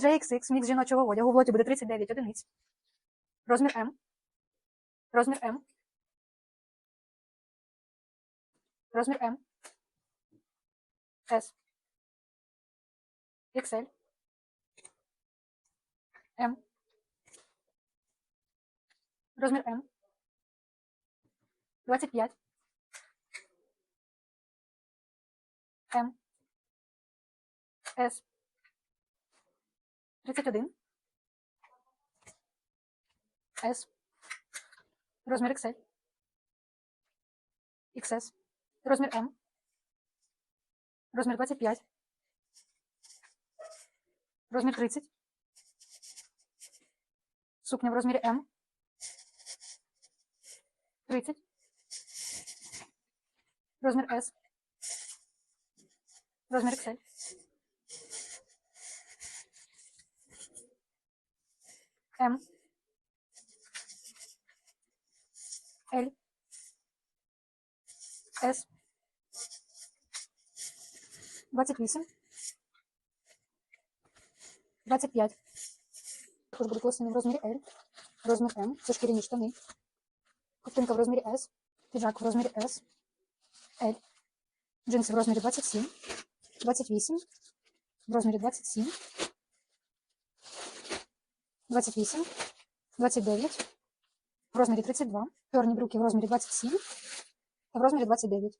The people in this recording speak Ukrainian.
JXX, мікс жіночого одягу, в лоті буде 39 одиниць. Розмір М. Розмір М. Розмір М. S. XL. М. Розмір М. 25. М. С. 31. С. Розмір XL. XS. Розмір М. Розмір 25. Розмір 30. Сукня в розмірі М. 30. Розмір S. Розмір XL. М. L. С. 28. 25. Також буде класний в розмірі L. Розмір М. Це шкіряні штани. Ковтинка в розмірі S. Піджак в розмірі S. L. Джинси в розмірі 27. 28. В розмірі 27. 28. 29. В розмірі 32. Чорні брюки в розмірі 27. Та в розмірі 29.